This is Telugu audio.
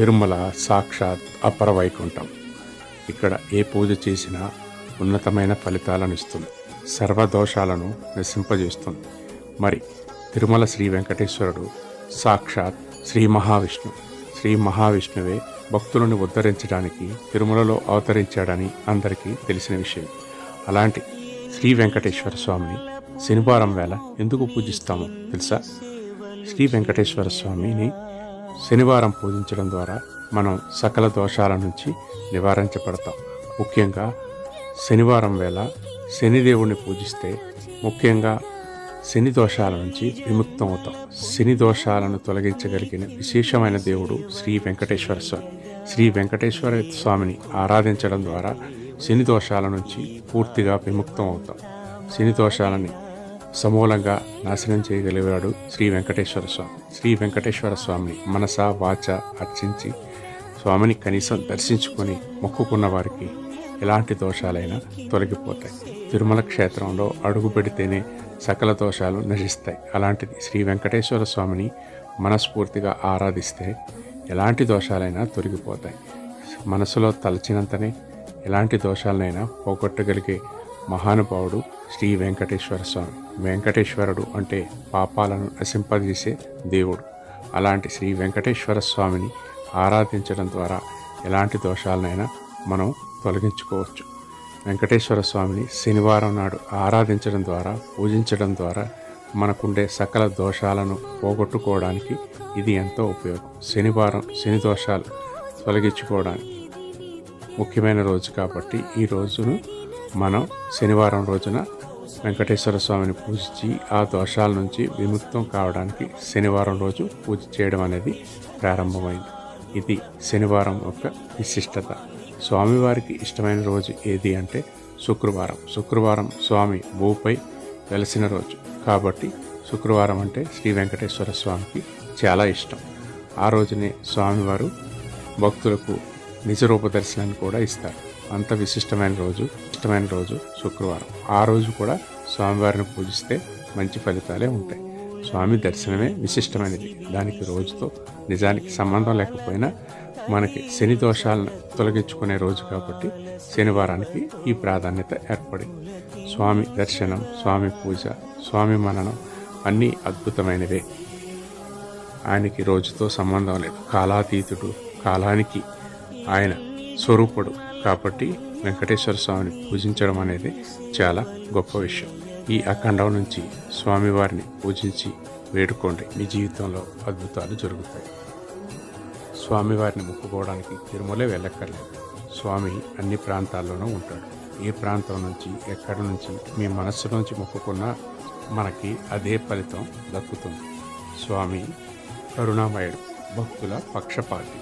తిరుమల సాక్షాత్ అపర వైకుంఠం ఇక్కడ ఏ పూజ చేసినా ఉన్నతమైన ఫలితాలను ఇస్తుంది సర్వదోషాలను నశింపజేస్తుంది. మరి తిరుమల శ్రీ వెంకటేశ్వరుడు సాక్షాత్ శ్రీ మహావిష్ణు శ్రీ మహావిష్ణువే భక్తులను ఉద్ధరించడానికి తిరుమలలో అవతరించాడని అందరికీ తెలిసిన విషయం. అలాంటి శ్రీ వెంకటేశ్వర స్వామిని శనివారం వేళ ఎందుకు పూజిస్తామో తెలుసా? శ్రీ వెంకటేశ్వర స్వామిని శనివారం పూజించడం ద్వారా మనం సకల దోషాల నుంచి నివారించబడతాం. ముఖ్యంగా శనివారం వేళ శనిదేవుణ్ణి పూజిస్తే ముఖ్యంగా శని దోషాల నుంచి విముక్తం అవుతాం శని దోషాలను తొలగించగలిగిన విశేషమైన దేవుడు శ్రీ వెంకటేశ్వర స్వామి. శ్రీ వెంకటేశ్వర స్వామిని ఆరాధించడం ద్వారా శని దోషాల నుంచి పూర్తిగా విముక్తం అవుతాం శని దోషాలని సమూలంగా నాశనం చేయగలిగాడు శ్రీ వెంకటేశ్వర స్వామి. శ్రీ వెంకటేశ్వర స్వామిని మనస వాచ అర్చించి స్వామిని కనీసం దర్శించుకొని మొక్కుకున్న వారికి ఎలాంటి దోషాలైనా తొలగిపోతాయి. తిరుమల క్షేత్రంలో అడుగు పెడితేనే సకల దోషాలు నశిస్తాయి. అలాంటిది శ్రీ వెంకటేశ్వర స్వామిని మనస్ఫూర్తిగా ఆరాధిస్తే ఎలాంటి దోషాలైనా తొలగిపోతాయి. మనసులో తలచినంతనే ఎలాంటి దోషాలనైనా పోగొట్టగలిగే మహానుభావుడు శ్రీ వెంకటేశ్వర స్వామి. వెంకటేశ్వరుడు అంటే పాపాలను నశింపజేసే దేవుడు. అలాంటి శ్రీ వెంకటేశ్వర స్వామిని ఆరాధించడం ద్వారా ఎలాంటి దోషాలనైనా మనం తొలగించుకోవచ్చు. వెంకటేశ్వర స్వామిని శనివారం నాడు ఆరాధించడం ద్వారా పూజించడం ద్వారా మనకుండే సకల దోషాలను పోగొట్టుకోవడానికి ఇది ఎంతో ఉపయోగం. శనివారం శని దోషాలు తొలగించుకోవడానికి ముఖ్యమైన రోజు కాబట్టి ఈ రోజును మనం శనివారం రోజున వెంకటేశ్వర స్వామిని పూజించి ఆ దోషాల నుంచి విముక్తం కావడానికి శనివారం రోజు పూజ చేయడం అనేది ప్రారంభమైంది. ఇది శనివారం యొక్క విశిష్టత. స్వామివారికి ఇష్టమైన రోజు ఏది అంటే శుక్రవారం. శుక్రవారం స్వామి భూపై వెలసిన రోజు. కాబట్టి శుక్రవారం అంటే శ్రీ వెంకటేశ్వర స్వామికి చాలా ఇష్టం. ఆ రోజునే స్వామివారు భక్తులకు నిజరూప దర్శనాన్ని కూడా ఇస్తారు. అంత విశిష్టమైన రోజు ఇష్టమైన రోజు శుక్రవారం. ఆ రోజు కూడా స్వామివారిని పూజిస్తే మంచి ఫలితాలే ఉంటాయి. స్వామి దర్శనమే విశిష్టమైనది. దానికి రోజుతో నిజానికి సంబంధం లేకపోయినా మనకి శని దోషాలను తొలగించుకునే రోజు కాబట్టి శనివారానికి ఈ ప్రాధాన్యత ఏర్పడింది స్వామి దర్శనం స్వామి పూజ స్వామి మననం అన్నీ అద్భుతమైనవే. ఆయనకి రోజుతో సంబంధం లేదు. కాలాతీతుడు కాలానికి ఆయన స్వరూపుడు. కాబట్టి వెంకటేశ్వర స్వామిని పూజించడం అనేది చాలా గొప్ప విషయం. ఈ అఖండం నుంచి స్వామివారిని పూజించి వేడుకోండి. మీ జీవితంలో అద్భుతాలు జరుగుతాయి. స్వామివారిని మొక్కుకోవడానికి తిరుమలే వెళ్ళక్కర్లేదు. స్వామి అన్ని ప్రాంతాల్లోనూ ఉంటాడు. ఏ ప్రాంతం నుంచి ఎక్కడి నుంచి మీ మనస్సు నుంచి మొక్కుకున్నా మనకి అదే ఫలితం దక్కుతుంది. స్వామి కరుణామయుడు భక్తుల పక్షపాతి.